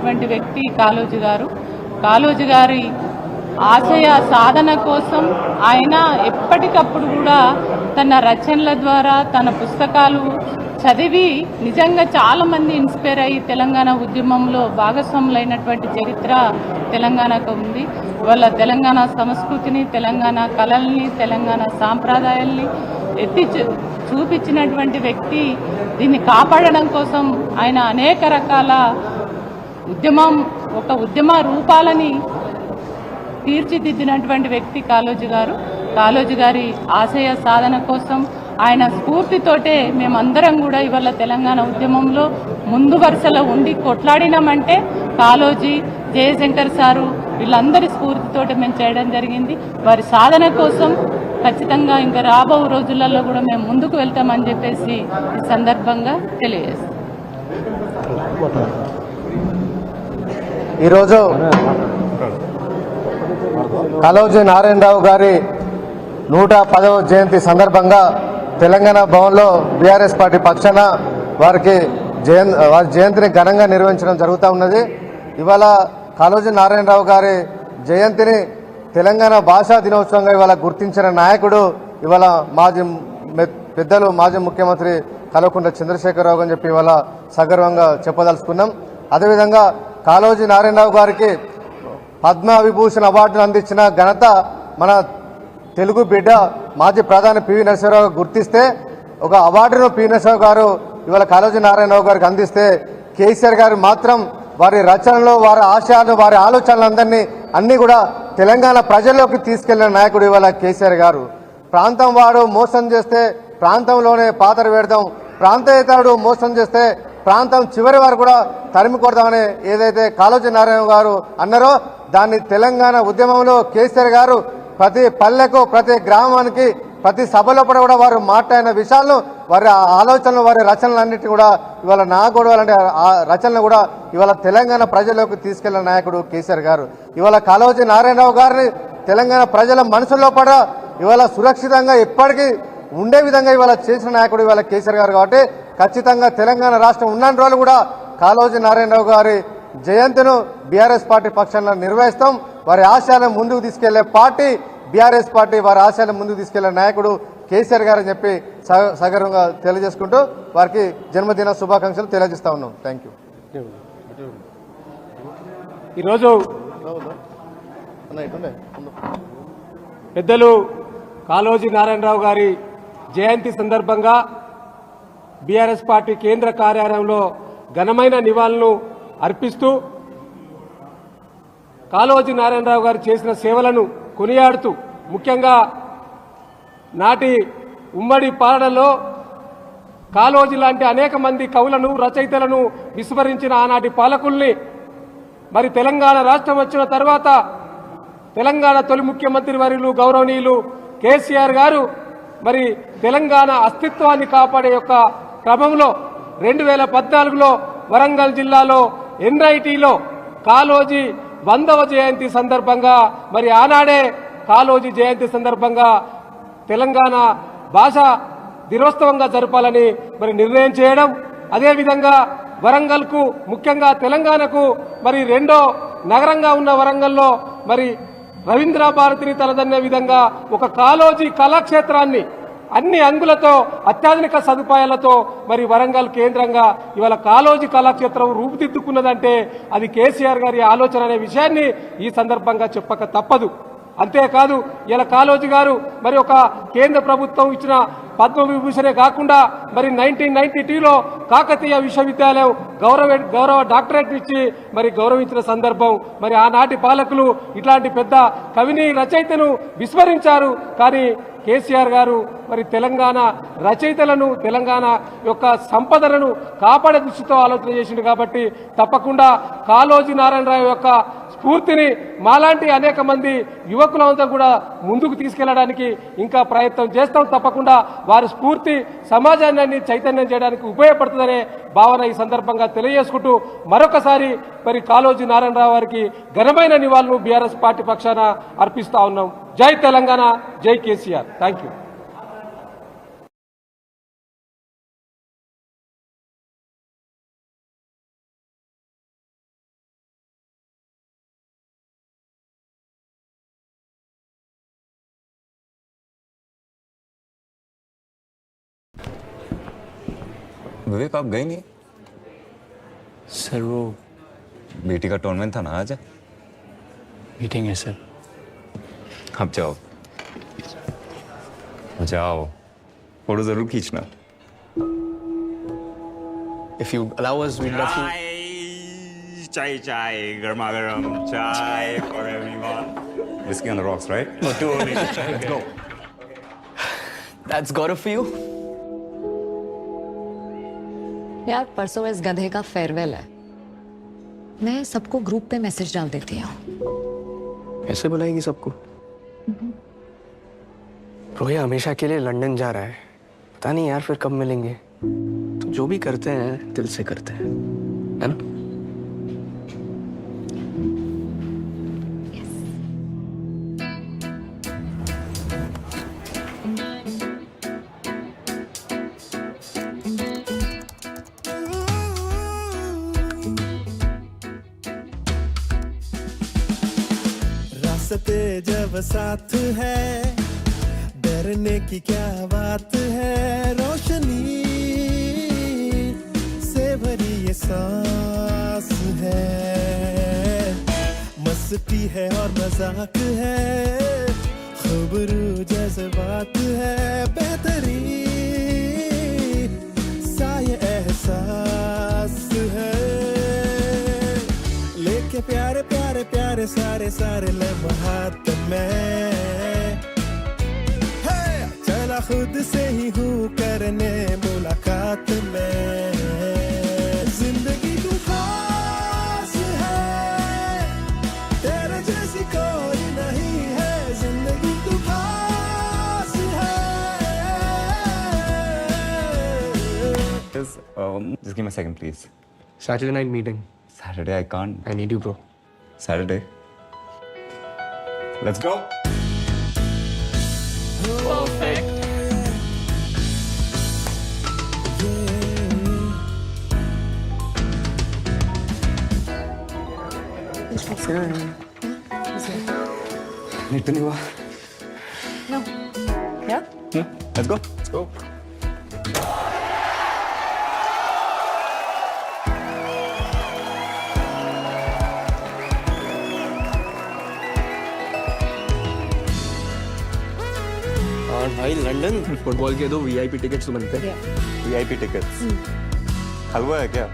ఉన్నటువంటి వ్యక్తి కాలోజీ గారు. కాలోజీ గారి ఆశయ సాధన కోసం ఆయన ఎప్పటికప్పుడు కూడా తన రచనల ద్వారా తన పుస్తకాలు చదివి నిజంగా చాలామంది ఇన్స్పైర్ అయ్యి తెలంగాణ ఉద్యమంలో భాగస్వాములైనటువంటి చరిత్ర తెలంగాణకు ఉంది. వాళ్ళ తెలంగాణ సంస్కృతిని తెలంగాణ కళల్ని తెలంగాణ సాంప్రదాయాల్ని ఎత్తి చూపించినటువంటి వ్యక్తి దీన్ని కాపాడడం కోసం ఆయన అనేక రకాల ఉద్యమం ఒక ఉద్యమ రూపాలని తీర్చిదిద్దినటువంటి వ్యక్తి కాలోజీ గారు. కాలోజీ గారి ఆశయ సాధన కోసం ఆయన స్ఫూర్తితోటే మేమందరం కూడా ఇవాళ తెలంగాణ ఉద్యమంలో ముందు వరుసలో ఉండి కొట్లాడినామంటే కాళోజీ జయశంకర్ సారు వీళ్ళందరి స్ఫూర్తితోటి మేము చేయడం జరిగింది. వారి సాధన కోసం ఖచ్చితంగా ఇంకా రాబో రోజులలో కూడా మేము ముందుకు వెళ్తామని చెప్పేసి ఈ సందర్భంగా తెలియజేస్తాం ఈరోజు కలౌజీ నారాయణరావు గారి నూట పదవ జయంతి సందర్భంగా తెలంగాణ భవన్లో బీఆర్ఎస్ పార్టీ పక్షాన వారికి జయంతి వారి జయంతిని ఘనంగా నిర్వహించడం జరుగుతూ ఉన్నది. ఇవాళ కాళోజీ నారాయణరావు గారి జయంతిని తెలంగాణ భాషా దినోత్సవంగా ఇవాళ గుర్తించిన నాయకుడు ఇవాళ మాజీ పెద్దలు మాజీ ముఖ్యమంత్రి కల్వకుంట్ల చంద్రశేఖరరావు అని చెప్పి ఇవాళ సగర్వంగా చెప్పదలుచుకున్నాం. అదేవిధంగా కాళోజీ నారాయణరావు గారికి పద్మవిభూషణ్ అవార్డును అందించిన ఘనత మన తెలుగు బిడ్డ మాజీ ప్రధాని పివి నరసింహరావు గుర్తిస్తే ఒక అవార్డును పివి నరసింహరావు గారు ఇవాళ కాళోజీ నారాయణరావు గారికి అందిస్తే కేసీఆర్ గారు మాత్రం వారి రచనలు వారి ఆశయాలు వారి ఆలోచనలందరినీ అన్నీ కూడా తెలంగాణ ప్రజల్లోకి తీసుకెళ్ళిన నాయకుడు ఇవాళ కేసీఆర్ గారు. ప్రాంతం వాడు మోసం చేస్తే ప్రాంతంలోనే పాత్ర పెడదాం ప్రాంతేతరుడు మోసం చేస్తే ప్రాంతం చివరి వారు కూడా తరిమి కొడదామని ఏదైతే కాళోజీ నారాయణ గారు అన్నారో దాన్ని తెలంగాణ ఉద్యమంలో కేసీఆర్ గారు ప్రతి పల్లెకు ప్రతి గ్రామానికి ప్రతి సభలో కూడా వారు మాట్లాడిన విషయాలను వారి ఆ ఆలోచనలు వారి రచనలన్నిటి కూడా ఇవాళ నా గొడవలంటే ఆ రచనలు కూడా ఇవాళ తెలంగాణ ప్రజల్లోకి తీసుకెళ్ళిన నాయకుడు కేసీఆర్ గారు. ఇవాళ కాళోజీ నారాయణరావు గారిని తెలంగాణ ప్రజల మనసులో పడ ఇవాళ సురక్షితంగా ఎప్పటికీ ఉండే విధంగా ఇవాళ చేసిన నాయకుడు ఇవాళ కేసీఆర్ గారు కాబట్టి ఖచ్చితంగా తెలంగాణ రాష్ట్రం ఉన్న రోజులు కూడా కాళోజీ నారాయణరావు గారి జయంతిను బీఆర్ఎస్ పార్టీ పక్షంలో నిర్వహిస్తాం. వారి ఆశయాలను ముందుకు తీసుకెళ్ళే పార్టీ బీఆర్ఎస్ పార్టీ వారి ఆశయాలను ముందుకు తీసుకెళ్ళే నాయకుడు కేసీఆర్ గారు అని చెప్పి సగ- సగర్వంగా తెలియజేసుకుంటూ వారికి జన్మదిన శుభాకాంక్షలు తెలియజేస్తా ఉన్నాం. థ్యాంక్ యూ ఈరోజు పెద్దలు కాళోజీ నారాయణరావు గారి జయంతి సందర్భంగా బీఆర్ఎస్ పార్టీ కేంద్ర కార్యాలయంలో ఘనమైన నివాళులను అర్పిస్తూ కాళోజీ నారాయణరావు గారు చేసిన సేవలను కొనియాడుతూ ముఖ్యంగా నాటి ఉమ్మడి పాలనలో కాళోజీ లాంటి అనేక మంది కవులను రచయితలను విస్మరించిన ఆనాటి పాలకుల్ని మరి తెలంగాణ రాష్ట్రం వచ్చిన తర్వాత తెలంగాణ తొలి ముఖ్యమంత్రి వర్యులు గౌరవనీయులు కేసీఆర్ గారు మరి తెలంగాణ అస్తిత్వాన్ని కాపాడే యొక్క క్రమంలో రెండు వేల పద్నాలుగులో వరంగల్ జిల్లాలో ఎన్ఐటిలో కాలోజీ వందవ జయంతి సందర్భంగా మరి ఆనాడే కాలోజీ జయంతి సందర్భంగా తెలంగాణ భాష దినోత్సవంగా జరపాలని మరి నిర్ణయం చేయడం అదేవిధంగా వరంగల్కు ముఖ్యంగా తెలంగాణకు మరి రెండో నగరంగా ఉన్న వరంగల్లో మరి రవీంద్ర భారతిని తలదన్నే విధంగా ఒక కాలోజీ కళాక్షేత్రాన్ని అన్ని అంగులతో అత్యాధునిక సదుపాయాలతో మరి వరంగల్ కేంద్రంగా ఇవాళ కాలోజీ కళాక్షేత్రం రూపుదిద్దుకున్నదంటే అది కేసీఆర్ గారి ఆలోచన అనే విషయాన్ని ఈ సందర్భంగా చెప్పక తప్పదు. అంతేకాదు ఇలా కాలోజీ గారు మరి ఒక కేంద్ర ప్రభుత్వం ఇచ్చిన పద్మవిభూషణే కాకుండా మరి నైన్టీన్ నైన్టీ టూలో కాకతీయ విశ్వవిద్యాలయం గౌరవ గౌరవ డాక్టరేట్ ఇచ్చి మరి గౌరవించిన సందర్భం. మరి ఆనాటి పాలకులు ఇట్లాంటి పెద్ద కవిని రచయితను విస్మరించారు. కానీ కేసీఆర్ గారు మరి తెలంగాణ రచయితలను తెలంగాణ యొక్క సంపదలను కాపాడే దృష్టితో ఆలోచన చేసిండు కాబట్టి తప్పకుండా కాళోజీ నారాయణరావు యొక్క స్ఫూర్తిని మాలాంటి అనేక మంది యువకులంతా కూడా ముందుకు తీసుకెళ్ళడానికి ఇంకా ప్రయత్నం చేస్తాం. తప్పకుండా వారి స్ఫూర్తి సమాజాన్ని చైతన్యం చేయడానికి ఉపయోగపడుతుందనే భావన ఈ సందర్భంగా తెలియజేసుకుంటూ మరొకసారి మరి కాళోజీ నారాయణరావు వారికి ఘనమైన నివాళులు బీఆర్ఎస్ పార్టీ పక్షాన అర్పిస్తా ఉన్నాం. జై తెలంగాణ జై కేసీఆర్. థ్యాంక్ యూ विवेक आप गए नहीं? सर वो बेटी का टूर्नामेंट था ना आज? मीटिंग है सर अब जाओ। जाओ। फ़ोटो ज़रूर खींचना। If you allow us we love to chai chai गर्मा गर्म chai for everyone Whiskey on the rocks, right? Let's go. That's got it for यार, परसों इस गधे का फेयरवेल है। मैं सबको ग्रुप पे मैसेज डाल देती हूँ। ऐसे बुलाएगी सबको? रोया हमेशा के लिए लंदन जा रहा है। पता नहीं यार, फिर कब मिलेंगे? तो जो भी करते हैं, दिल से करते है। रास्ते जब साथ है, डरने की क्या बात है? रोशनी से भरी ये सांस है। मस्ती है और मज़ाक है, खबरू जैसे बात है। बेहतरीन सा एहसास है। लेके प्यारे प्यारे सारे सारे लम्हात में है चला खुद से ही हूँ करने मुलाकात में ज़िंदगी तू खास है तेरे जैसी कोई नहीं है ज़िंदगी तू खास है um, just give me a second, please. Saturday night meeting. Saturday, I can't. I need you, bro. Saturday. Let's go. Perfect. Need to know. No. Yeah? Let's go. Let's go. और भाई लंदन। फुटबॉल के दो VIP tickets तो बनते हैं। VIP tickets हलवा है क्या?